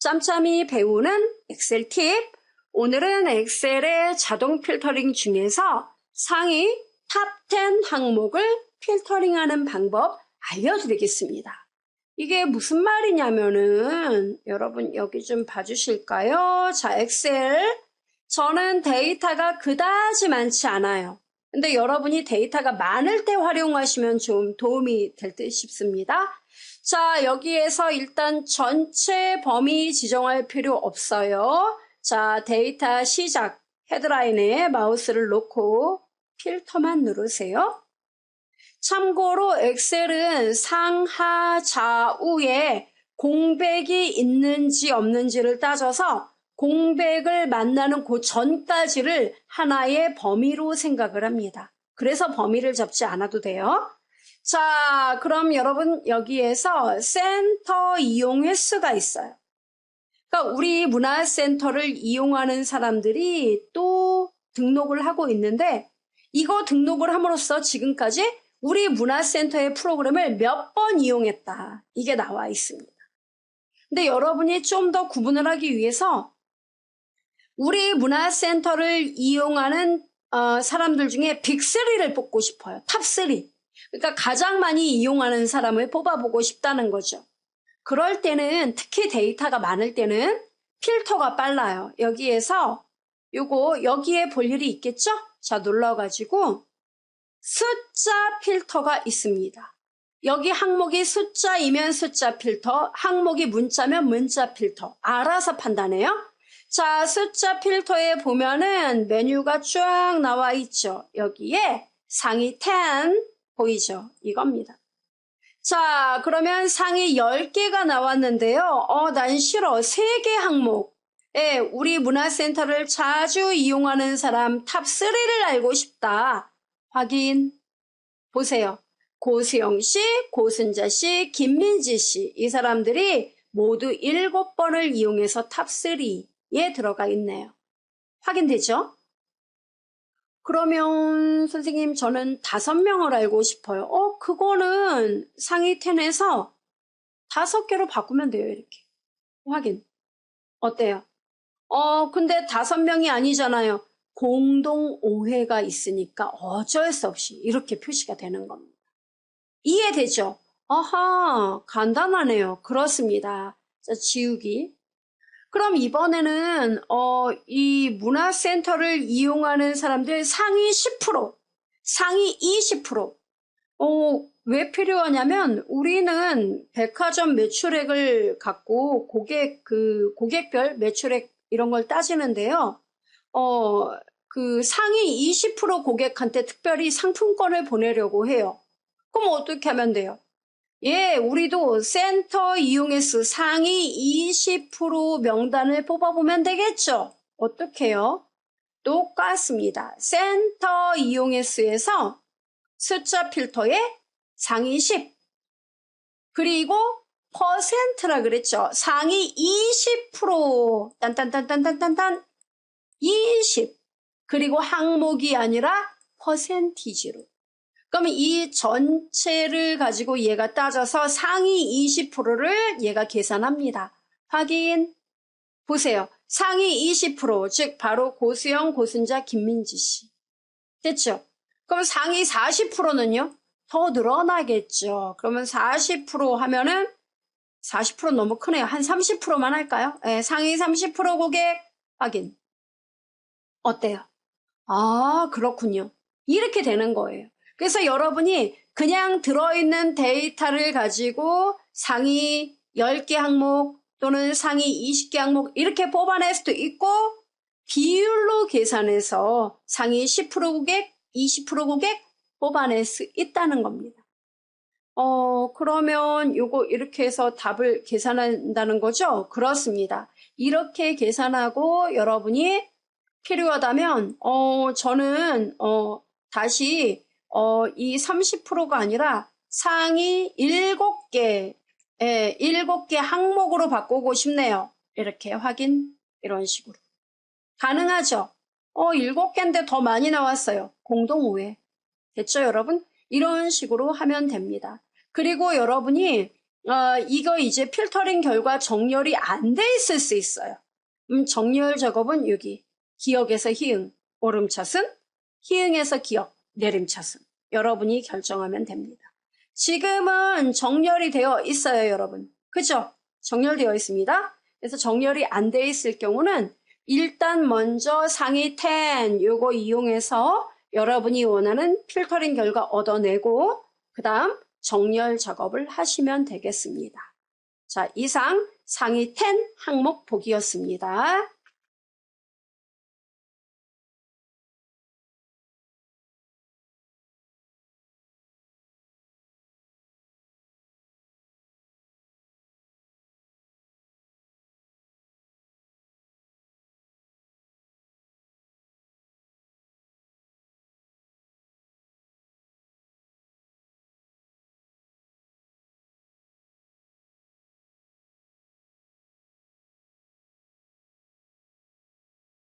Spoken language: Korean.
짬짬이 배우는 엑셀 팁. 오늘은 엑셀의 자동 필터링 중에서 상위 탑10 항목을 필터링하는 방법 알려드리겠습니다. 이게 무슨 말이냐면은 여러분 여기 좀 봐주실까요? 자, 엑셀. 저는 데이터가 그다지 많지 않아요. 근데 여러분이 데이터가 많을 때 활용하시면 좀 도움이 될 듯 싶습니다. 자, 여기에서 일단 전체 범위 지정할 필요 없어요. 자, 데이터 시작 헤드라인에 마우스를 놓고 필터만 누르세요. 참고로 엑셀은 상하 좌우에 공백이 있는지 없는지를 따져서 공백을 만나는 그 전까지를 하나의 범위로 생각을 합니다. 그래서 범위를 잡지 않아도 돼요. 자, 그럼 여러분 여기에서 센터 이용 횟수가 있어요. 그러니까 우리 문화센터를 이용하는 사람들이 또 등록을 하고 있는데 이거 등록을 함으로써 지금까지 우리 문화센터의 프로그램을 몇 번 이용했다. 이게 나와 있습니다. 근데 여러분이 좀 더 구분을 하기 위해서 우리 문화센터를 이용하는 어, 사람들 중에 빅3를 뽑고 싶어요. 탑3. 그러니까 가장 많이 이용하는 사람을 뽑아보고 싶다는 거죠. 그럴 때는 특히 데이터가 많을 때는 필터가 빨라요. 여기에서 요거 여기에 볼 일이 있겠죠? 자 눌러가지고 숫자 필터가 있습니다. 여기 항목이 숫자이면 숫자 필터, 항목이 문자면 문자 필터. 알아서 판단해요. 자, 숫자 필터에 보면은 메뉴가 쫙 나와 있죠. 여기에 상위 10 보이죠? 이겁니다. 자, 그러면 상위 10개가 나왔는데요. 어, 난 싫어. 3개 항목. 예, 우리 문화센터를 자주 이용하는 사람 탑3를 알고 싶다. 확인. 보세요. 고수영 씨, 고순자 씨, 김민지 씨. 이 사람들이 모두 7번을 이용해서 탑3에 들어가 있네요. 확인되죠? 그러면 선생님 저는 다섯 명을 알고 싶어요. 어, 그거는 상위 10에서 다섯 개로 바꾸면 돼요, 이렇게. 확인. 어때요? 어, 근데 다섯 명이 아니잖아요. 공동 오해가 있으니까 어쩔 수 없이 이렇게 표시가 되는 겁니다. 이해되죠? 아하, 간단하네요. 그렇습니다. 자, 지우기. 그럼 이번에는 어, 이 문화센터를 이용하는 사람들 상위 10%, 상위 20%. 어, 왜 필요하냐면 우리는 백화점 매출액을 갖고 고객 그 고객별 매출액 이런 걸 따지는데요. 어, 그 상위 20% 고객한테 특별히 상품권을 보내려고 해요. 그럼 어떻게 하면 돼요? 예, 우리도 센터 이용횟수 상위 20% 명단을 뽑아보면 되겠죠? 어떻게요? 똑같습니다. 센터 이용횟수에서 숫자 필터에 상위 10 그리고 퍼센트라 그랬죠. 상위 20% 딴딴딴딴딴딴딴 20 그리고 항목이 아니라 퍼센티지로 그러면 이 전체를 가지고 얘가 따져서 상위 20%를 얘가 계산합니다. 확인. 보세요. 상위 20%, 즉 바로 고수영, 고순자, 김민지 씨. 됐죠? 그럼 상위 40%는요? 더 늘어나겠죠. 그러면 40% 하면은 40% 너무 크네요. 한 30%만 할까요? 네, 상위 30% 고객 확인. 어때요? 아, 그렇군요. 이렇게 되는 거예요. 그래서 여러분이 그냥 들어있는 데이터를 가지고 상위 10개 항목 또는 상위 20개 항목 이렇게 뽑아낼 수도 있고 비율로 계산해서 상위 10% 고객, 20% 고객 뽑아낼 수 있다는 겁니다. 어, 그러면 요거 이렇게 해서 답을 계산한다는 거죠? 그렇습니다. 이렇게 계산하고 여러분이 필요하다면, 어, 저는, 어, 다시 어, 이 30%가 아니라 상위 7개, 예, 7개 항목으로 바꾸고 싶네요. 이렇게 확인, 이런 식으로. 가능하죠? 어, 7개인데 더 많이 나왔어요. 공동오해. 됐죠, 여러분? 이런 식으로 하면 됩니다. 그리고 여러분이 어, 이거 이제 필터링 결과 정렬이 안 돼 있을 수 있어요. 음, 정렬 작업은 여기 기억에서 희응, 오름차순, 희응에서 기억, 내림차순. 여러분이 결정하면 됩니다. 지금은 정렬이 되어 있어요, 여러분. 그죠? 정렬되어 있습니다. 그래서 정렬이 안 돼 있을 경우는 일단 먼저 상위 10 요거 이용해서 여러분이 원하는 필터링 결과 얻어내고 그 다음 정렬 작업을 하시면 되겠습니다. 자, 이상 상위 10 항목 보기였습니다.